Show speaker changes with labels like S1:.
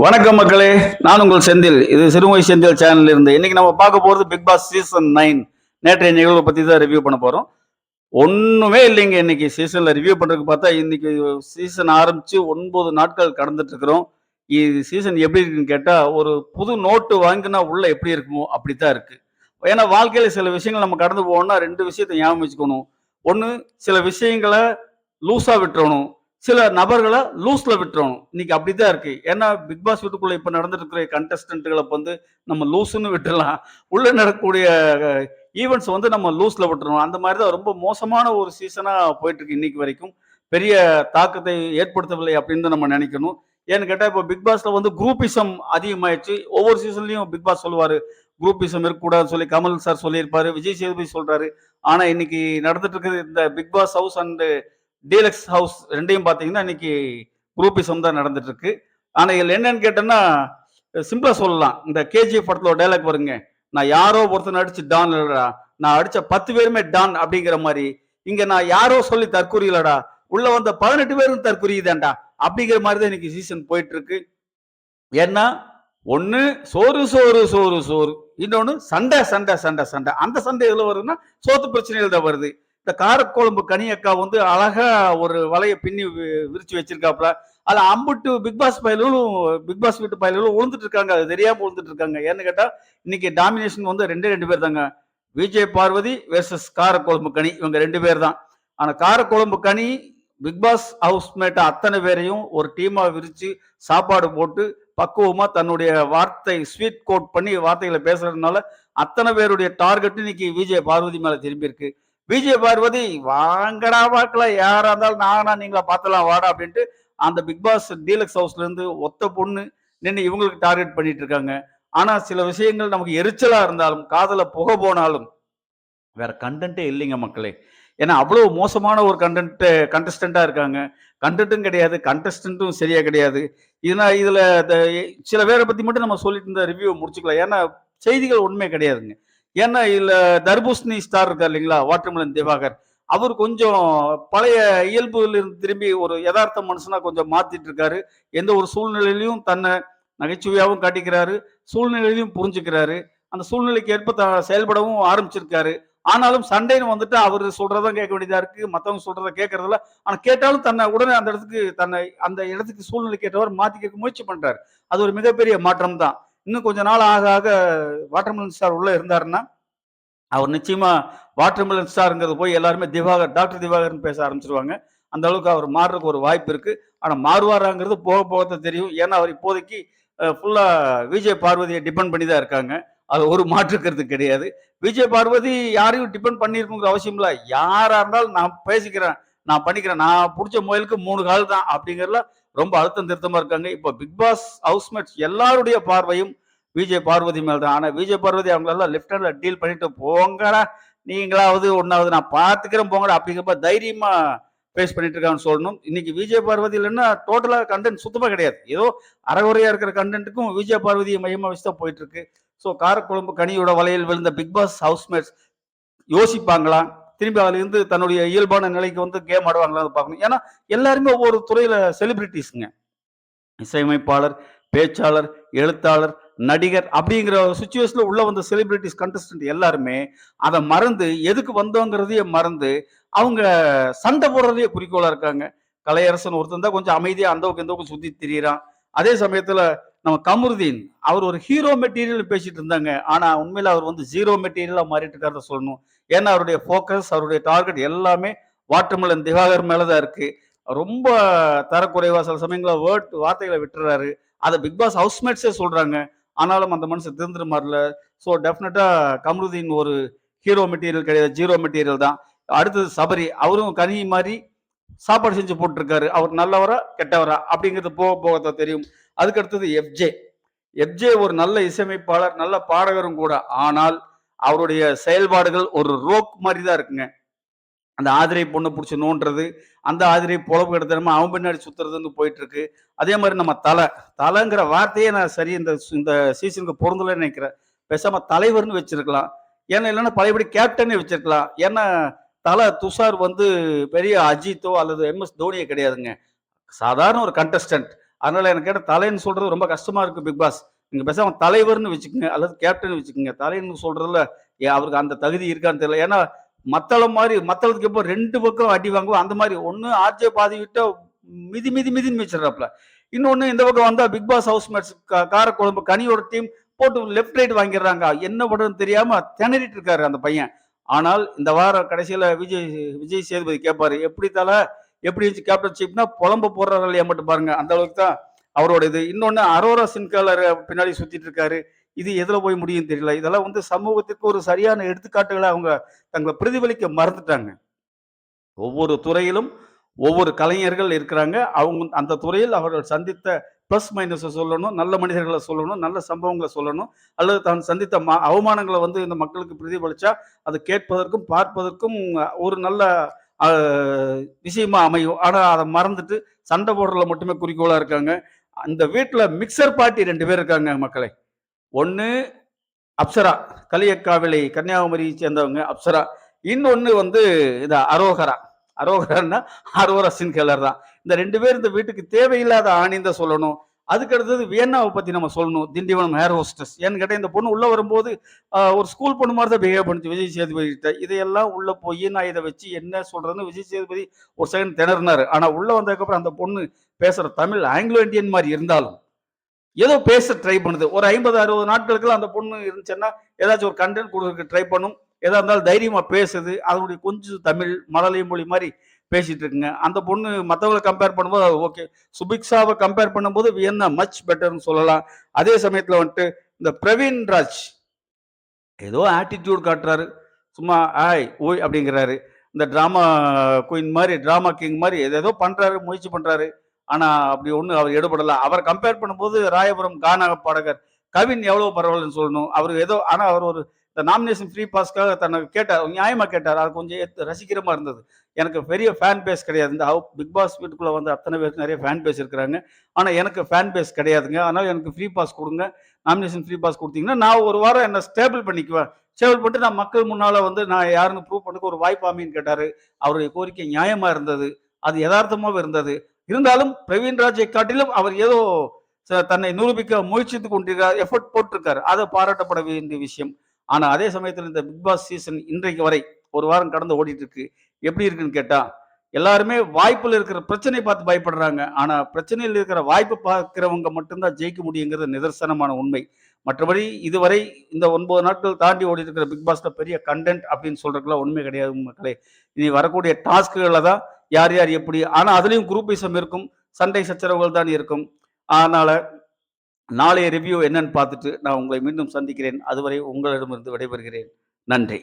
S1: வணக்கம் மக்களே நான் உங்கள் செந்தில். இது சிறுமை செந்தில் சேனல் இருந்து இன்னைக்கு நம்ம பார்க்க போறது பிக் பாஸ் சீசன் நைன் நேற்றைய நிகழ்வை பத்தி தான் ரிவ்யூ பண்ண போறோம். ஒண்ணுமே இல்லைங்க இன்னைக்கு சீசன்ல ரிவ்யூ பண்றதுக்கு பார்த்தா இன்னைக்கு சீசன் ஆரம்பிச்சு ஒன்பது நாட்கள் கடந்துட்டு இருக்கிறோம். இது சீசன் எப்படி இருக்குன்னு கேட்டா ஒரு புது நோட்டு வாங்கினா உள்ள எப்படி இருக்குமோ அப்படித்தான் இருக்கு. ஏன்னா வாழ்க்கையில சில விஷயங்கள் நம்ம கடந்து போகணும்னா ரெண்டு விஷயத்தை ஞாபகம் வச்சுக்கணும். ஒன்று சில விஷயங்களை லூஸா விட்டுறணும். சில நபர்களை லூஸ்ல விட்டுறணும். இன்னைக்கு அப்படிதான் இருக்கு. ஏன்னா பிக் பாஸ் வீட்டுக்குள்ள இப்ப நடந்துட்டு இருக்கிற கண்டஸ்டன்ட்களை வந்து நம்ம லூஸ்ன்னு விட்டுறலாம் உள்ள நடக்கக்கூடிய ஈவெண்ட்ஸ் வந்து நம்ம லூஸ்ல விட்டுறணும். அந்த மாதிரி தான் ரொம்ப மோசமான ஒரு சீசனா போயிட்டு இருக்கு இன்னைக்கு வரைக்கும். பெரிய தாக்கத்தை ஏற்படுத்தவில்லை அப்படின்னு தான் நம்ம நினைக்கணும். ஏன்னு கேட்டால் இப்போ பிக் பாஸ்ல வந்து குரூப்பிசம் அதிகமாயிடுச்சு. ஒவ்வொரு சீசன்லையும் பிக் பாஸ் சொல்லுவாரு. குரூப்பிசம் இருக்கக்கூடாதுன்னு சொல்லி கமல் சார் சொல்லியிருப்பாரு. விஜய் சேதுபதி சொல்றாரு. ஆனா இன்னைக்கு நடந்துட்டு இருக்கிறது இந்த Bigg Boss house and deluxe house ரெண்டையும் பார்த்தீங்கன்னா இன்னைக்கு குரூப்பிசம் தான் நடந்துட்டு இருக்கு ஆனால் இதில் என்னன்னு கேட்டேன்னா சிம்பிளாக சொல்லலாம். இந்த கேஜிஎஃப் படத்தில் ஒரு டைலாக் வருங்க. நான் யாரோ ஒருத்தன் அடிச்சு டான் இல்லடா. நான் அடிச்ச பத்து பேருமே டான் அப்படிங்கிற மாதிரி. இங்க நான் யாரோ சொல்லி தற்கொலை இல்லடா உள்ள வந்த பதினெட்டு பேரும் தற்கொலைதான்டா அப்படிங்கிற மாதிரி தான் இன்னைக்கு சீசன் போயிட்டு இருக்கு ஏன்னா ஒன்று சோறு சோறு சோறு சோறு. இன்னொன்று சண்டை சண்டை சண்டை சண்டை. அந்த சண்டை எதில் வருதுன்னா சோத்து பிரச்சனைகள் தான் வருது. இந்த காரக்குழம்பு கனியக்கா வந்து அழகா ஒரு வலைய பின்னி வி- விரிச்சு வச்சிருக்காப்புல. அதுல அம்புட்டு பிக் பாஸ் பயலும் பிக் பாஸ் வீட்டு பயலும் உழுந்துட்டு இருக்காங்க. அது தெரியாம உழுந்துட்டு இருக்காங்க. ஏன்னு கேட்டா இன்னைக்கு டாமினேஷன் வந்து ரெண்டே ரெண்டு பேர் தாங்க. விஜய் பார்வதி வெர்சஸ் காரக்குழம்பு கனி. இவங்க ரெண்டு பேர் தான். ஆனா காரக்குழம்பு கனி பிக் பாஸ் ஹவுஸ் மேட்ட அத்தனை பேரையும் ஒரு டீமா விரிச்சு சாப்பாடு போட்டு பக்குவமா தன்னுடைய வார்த்தை ஸ்வீட் கோட் பண்ணி வார்த்தைகளை பேசுறதுனால அத்தனை பேருடைய டார்கெட் இன்னைக்கு விஜய் பார்வதி மேல திரும்பி இருக்கு. விஜய பார்வதி வாங்கடா வாக்கல யாரா இருந்தாலும் நானா நீங்களா பார்த்தலாம் வாடா அப்படின்ட்டு அந்த பிக் பாஸ் டீலக்ஸ் ஹவுஸ்ல இருந்து ஒத்த பொண்ணு நின்று இவங்களுக்கு டார்கெட் பண்ணிட்டு இருக்காங்க. ஆனா சில விஷயங்கள் நமக்கு எரிச்சலா இருந்தாலும் காதல புக போனாலும் வேற கண்டென்ட்டே இல்லைங்க மக்களே. ஏன்னா அவ்வளவு மோசமான ஒரு கண்டென்ட் கண்டஸ்டண்டா இருக்காங்க. கண்டென்ட்டும் கிடையாது கண்டஸ்டன்ட்டும் சரியா கிடையாது. இதனால் இதுல சில பேரை பத்தி மட்டும் நம்ம சொல்லிட்டு இருந்த ரிவ்யூ முடிச்சுக்கலாம். ஏன்னா செய்திகள் உண்மை கிடையாதுங்க. ஏன்னா இல்ல தர்பூசணி ஸ்டார் இருக்கார் இல்லைங்களா? வாட்டர்மலன் திவாகர். அவர் கொஞ்சம் பழைய இயல்புல இருந்து திரும்பி ஒரு யதார்த்த மனுஷனா கொஞ்சம் மாத்திட்டு இருக்காரு. எந்த ஒரு சூழ்நிலையிலையும் தன்னை நகைச்சுவையாகவும் காட்டிக்கிறாரு. சூழ்நிலையிலையும் புரிஞ்சுக்கிறாரு. அந்த சூழ்நிலைக்கு ஏற்ப த- செயல்படவும் ஆரம்பிச்சிருக்காரு. ஆனாலும் சண்டைன்னு வந்துட்டு அவர் சொல்றதான் கேட்க வேண்டியதா இருக்கு. மற்றவங்க சொல்றத கேட்கறதில்ல. ஆனா கேட்டாலும் தன்னை உடனே அந்த இடத்துக்கு தன்னை அந்த இடத்துக்கு சூழ்நிலை கேட்டவர் மாத்தி கேட்க முயற்சி பண்றாரு. அது ஒரு மிகப்பெரிய மாற்றம் தான் இன்னும் கொஞ்ச நாள் ஆக ஆக வாட்டர்மெலன் ஸ்டார் உள்ளே இருந்தாருன்னா அவர் நிச்சயமா வாட்டர்மெலன் ஸ்டாருங்கிறது போய் எல்லாருமே திவாகர் டாக்டர் திவாகர்னு பேச ஆரம்பிச்சிருவாங்க. அந்த அளவுக்கு அவர் மாறுறதுக்கு ஒரு வாய்ப்பு இருக்கு. ஆனால் மாறுவாராங்கிறது போக போக தான் தெரியும். ஏன்னா அவர் இப்போதைக்கு ஃபுல்லாக விஜய் பார்வதியை டிபெண்ட் பண்ணி தான் இருக்காங்க. அது ஒரு மாற்றுக்கிறது கிடையாது. விஜய் பார்வதி யாரையும் டிபெண்ட் பண்ணிருக்குங்கிற அவசியம் இல்லை. யாராக இருந்தாலும் நான் பேசிக்கிறேன் நான் பண்ணிக்கிறேன். நான் பிடிச்ச முயலுக்கு மூணு கால் தான் அப்படிங்கறதுல ரொம்ப அழுத்தம் திருத்தமா இருக்காங்க. இப்போ பிக் பாஸ் ஹவுஸ்மேட்ஸ் எல்லாருடைய பார்வையும் விஜய் பார்வதி மேல் தான் ஆனா விஜய் பார்வதி அவங்களெல்லாம் லெஃப்ட் டீல் பண்ணிட்டு போங்கடா நீங்களாவது ஒன்னாவது நான் பாத்துக்கிறேன் போங்கடா அப்படிங்கிறப்ப தைரியமா ஃபேஸ் பண்ணிட்டு இருக்கான்னு சொல்லணும். இன்னைக்கு விஜய் பார்வதி இல்லைன்னா டோட்டலாக கண்டென்ட் சுத்தமாக கிடையாது. ஏதோ அறகுறையாக இருக்கிற கண்டென்ட்டுக்கும் விஜய் பார்வதியை மையமாக வச்சு தான் போயிட்டு இருக்கு. ஸோ காரக்குழம்பு கனியோட வலையில் விழுந்த பிக் பாஸ் ஹவுஸ்மேட்ஸ் யோசிப்பாங்களா? திரும்பி அதுலேருந்து தன்னுடைய இயல்பான நிலைக்கு வந்து கேம் ஆடுவாங்களா பார்க்கணும். ஏன்னா எல்லாருமே ஒவ்வொரு துறையில செலிபிரிட்டிஸுங்க இசையமைப்பாளர் பேச்சாளர் எழுத்தாளர் நடிகர் அப்படிங்கிற சுச்சுவேஷன்ல உள்ள வந்த செலிபிரிட்டிஸ் கண்டஸ்டன்ட் எல்லாருமே அதை மறந்து எதுக்கு வந்தோங்கிறதையே மறந்து அவங்க சண்டை போடுறதையே குறிக்கோளாக இருக்காங்க. கலையரசன் ஒருத்தன் தான் கொஞ்சம் அமைதியாக அந்த எந்தவுக்கு இந்த திரியிறான். அதே சமயத்தில் நம்ம கமருதீன் அவர் ஒரு ஹீரோ மெட்டீரியல் பேசிட்டு இருந்தாங்க. ஆனா உண்மையில அவர் வந்து ஜீரோ மெட்டீரியலா மாறிட்டு இருக்கிறத சொல்லணும். ஏன்னா அவருடைய ஃபோக்கஸ் அவருடைய டார்கெட் எல்லாமே வாட்டர்மெலன் திவாகர் மேலதான் இருக்கு. ரொம்ப தரக்குறைவா சில சமயங்கள வேர்ட் வார்த்தைகளை விட்டுறாரு. அதை பிக் பாஸ் ஹவுஸ்மேட்ஸே சொல்றாங்க. ஆனாலும் அந்த மனுஷன் திருந்துற மாதிரில. ஸோ டெஃபினட்டா கமருதீன் ஒரு ஹீரோ மெட்டீரியல் கிடையாது ஜீரோ மெட்டீரியல் தான். அடுத்தது சபரி அவரும் கனி மாதிரி சாப்பாடு செஞ்சு போட்டிருக்காரு. அவர் நல்லவரா கெட்டவரா? அப்படிங்கிறது போக போக தான் தெரியும் அதுக்கு அடுத்தது எஃப்ஜே எஃப்ஜே ஒரு நல்ல இசையமைப்பாளர் நல்ல பாடகரும் கூட. ஆனால் அவருடைய செயல்பாடுகள் ஒரு ரோக் மாதிரி தான் இருக்குங்க. அந்த ஆதிரை பொண்ணை பிடிச்சி நோண்டுறது அந்த ஆதிரை பொழப்பு எடுத்தனமா அவன் பின்னாடி சுத்துறதுன்னு போயிட்டு இருக்கு அதே மாதிரி நம்ம தலை தலைங்கிற வார்த்தையே நான் சரி இந்த இந்த சீசனுக்கு பொருந்தலைன்னு நினைக்கிறேன். பேசாம தலைவர்னு வச்சிருக்கலாம். ஏன்னா இல்லைன்னா பழையபடி கேப்டனே வச்சிருக்கலாம். ஏன்னா தலை துஷார் வந்து பெரிய அஜித்தோ அல்லது எம்எஸ் தோனியே தோனியோ கிடையாதுங்க. சாதாரண ஒரு கண்டஸ்டன்ட் அதனால எனக்கு கேட்ட தலைன்னு சொல்றது ரொம்ப கஷ்டமா இருக்கு பிக் பாஸ் நீங்க பேசாம தலைவர்னு வச்சுக்கோங்க அல்லது கேப்டன் வச்சுக்கோங்க. தலைன்னு சொல்றதுல அவருக்கு அந்த தகுதி இருக்கான்னு தெரியல. ஏன்னா மத்தளம் மாதிரி மத்தளத்துக்கு எப்போ ரெண்டு பக்கம் அடி வாங்குவோம் அந்த மாதிரி ஒண்ணு ஆர்ஜே பாதி விட்டா மிதி மிதி மிதின்னு வச்சிடறாப்ல. இன்னொன்னு இந்த பக்கம் வந்தா பிக் பாஸ் ஹவுஸ் மேட்ஸ் காரக்குழம்பு கனியோட டீம் போட்டு லெஃப்ட் ரைட் வாங்கிடுறாங்க. என்ன பண்றதுன்னு தெரியாம திணறிட்டு இருக்காரு அந்த பையன். ஆனால் இந்த வாரம் கடைசியில் விஜய் விஜய் சேதுபதி கேட்பாரு எப்படி தல எப்படி இருந்துச்சு கேப்டன்ஷிப்னா புலம்பு போடுறாரு மட்டும் பாருங்க. அந்த அளவுக்கு தான் அவரோட இது. இன்னொன்று அரோரா சின்காலர் பின்னாடி சுத்திட்டு இருக்காரு. இது எதில் போய் முடியும் தெரியல. இதெல்லாம் வந்து சமூகத்திற்கு ஒரு சரியான எடுத்துக்காட்டுகளை அவங்க தங்களை பிரதிபலிக்க மறந்துட்டாங்க ஒவ்வொரு துறையிலும் ஒவ்வொரு கலைஞர்கள் இருக்கிறாங்க. அவங்க அந்த துறையில் அவர்கள் சந்தித்த ப்ளஸ் மைனஸை சொல்லணும் நல்ல மனிதர்களை சொல்லணும் நல்ல சம்பவங்களை சொல்லணும் அல்லது தான் சந்தித்த ம அவமானங்களை வந்து இந்த மக்களுக்கு பிரதிபலிச்சா அது கேட்பதற்கும் பார்ப்பதற்கும் ஒரு நல்ல விஷயமா அமையும். ஆனால் அதை மறந்துட்டு சண்டை போடுறதுல மட்டுமே குறிக்கோளாக இருக்காங்க. அந்த வீட்டில் மிக்சர் பார்ட்டி ரெண்டு பேர் இருக்காங்க மக்களை. ஒன்று அப்சரா கலியக்காவிளை கன்னியாகுமரியை சேர்ந்தவங்க அப்சரா. இன்னொன்று வந்து இந்த அரோகரா. அரோகரான்னா அரோரா சின்கலர் தான். இந்த ரெண்டு பேர் இந்த வீட்டுக்கு தேவையில்லாத ஆணிந்த சொல்லணும். அதுக்கு அடுத்தது வியன்னாவை பத்தி நம்ம சொல்லணும். திண்டிவனம் ஹேர் ஹோஸ்டஸ் ஏன்னு கேட்டால் இந்த பொண்ணு உள்ள வரும்போது ஒரு ஸ்கூல் பொண்ணு மாதிரி தான் பிஹேவ் பண்ணுச்சு. விஜய் சேதுபதி கிட்ட இதையெல்லாம் உள்ள போய் நான் இதை வச்சு என்ன சொல்றதுன்னு விஜய் சேதுபதி ஒரு செகண்ட் திணறினாரு. ஆனா உள்ள வந்ததுக்கப்புறம் அந்த பொண்ணு பேசுற தமிழ் ஆங்கிலோ இந்தியன் மாதிரி இருந்தாலும் ஏதோ பேச ட்ரை பண்ணுது. ஒரு ஐம்பது அறுபது நாட்களுக்குலாம் அந்த பொண்ணு இருந்துச்சுன்னா ஏதாச்சும் ஒரு கண்டென்ட் கொடுக்க ட்ரை பண்ணும். எதா இருந்தாலும் தைரியமா பேசுது. அதனுடைய கொஞ்சம் தமிழ் மழலை மொழி மாதிரி பேசிட்டு இருக்குங்க அந்த பொண்ணு மற்றவங்களை கம்பேர் பண்ணும்போது ஓகே சுபிக்ஷாவை கம்பேர் பண்ணும்போது வியன்னா மச் பெட்டர்னு சொல்லலாம். அதே சமயத்தில் வந்துட்டு இந்த பிரவீன் ராஜ் ஏதோ ஆட்டிடியூட் காட்டுறாரு. சும்மா ஆய் ஓய் அப்படிங்கிறாரு. இந்த ட்ராமா குயின் மாதிரி ட்ராமா கிங் மாதிரி ஏதேதோ பண்ணுறாரு முயற்சி பண்ணுறாரு ஆனால் அப்படி ஒன்றும் அவர் எடுபடல. அவர் கம்பேர் பண்ணும்போது ராயபுரம் கானா பாடகர் கவின் எவ்வளோ பரவாயில்லன்னு சொல்லணும். அவர் ஏதோ ஆனால் அவர் ஒரு இந்த நாமினேஷன் ஃப்ரீ பாஸ்க்காக தன்னை கேட்டார். நியாயமாக கேட்டார். அது கொஞ்சம் ஏத்து ரசிக்கிறமா இருந்தது. எனக்கு பெரிய ஃபேன் பேஸ் கிடையாது. இந்த ஹவு பிக் பாஸ் வீட்டுக்குள்ளே வந்து அத்தனை பேருக்கு நிறைய ஃபேன் பேஸ் இருக்கிறாங்க. ஆனால் எனக்கு ஃபேன் பேஸ் கிடையாதுங்க. அதனால் எனக்கு ஃப்ரீ பாஸ் கொடுங்க. நாமினேஷன் ஃப்ரீ பாஸ் கொடுத்தீங்கன்னா நான் ஒரு வாரம் என்னை ஸ்டேபிள் பண்ணிக்குவேன். ஸ்டேபிள் பண்ணிட்டு நான் மக்கள் முன்னால் வந்து நான் யாருன்னு ப்ரூவ் பண்ணுறதுக்கு ஒரு வாய்ப்பு அமைன்னு கேட்டாரு. அவருடைய கோரிக்கை நியாயமாக இருந்தது. அது யதார்த்தமாகவும் இருந்தது. இருந்தாலும் பிரவீன் ராஜை காட்டிலும் அவர் ஏதோ ச- தன்னை நிரூபிக்க முயற்சித்து கொண்டிருக்கார் எஃபர்ட் போட்டிருக்காரு. அதை பாராட்டப்பட வேண்டிய விஷயம். ஆனால் அதே சமயத்தில் இந்த பிக் பாஸ் சீசன் இன்றைக்கு வரை ஒரு வாரம் கடந்து ஓடிட்டு இருக்கு எப்படி இருக்குன்னு கேட்டால் எல்லாருமே வாய்ப்பில் இருக்கிற பிரச்சனை பார்த்து பயப்படுறாங்க. ஆனால் பிரச்சனையில் இருக்கிற வாய்ப்பு பார்க்கிறவங்க மட்டும்தான் ஜெயிக்க முடியுங்கிறது நிதர்சனமான உண்மை. மற்றபடி இதுவரை இந்த ஒன்பது நாட்கள் தாண்டி ஓடி இருக்கிற பிக் பாஸ்ல பெரிய கண்டென்ட் அப்படின்னு சொல்றதுக்குலாம் உண்மை கிடையாது மக்களே. இனி வரக்கூடிய டாஸ்க்குகளில் தான் யார் யார் எப்படி ஆனால் அதுலேயும் குரூப்பிசம் இருக்கும் சண்டை சச்சரவுகள் தான் இருக்கும். அதனால நாளைய ரிவ்யூ என்னன்னு பார்த்துட்டு நான் உங்களை மீண்டும் சந்திக்கிறேன். அதுவரை உங்களிடமிருந்து விடைபெறுகிறேன். நன்றி.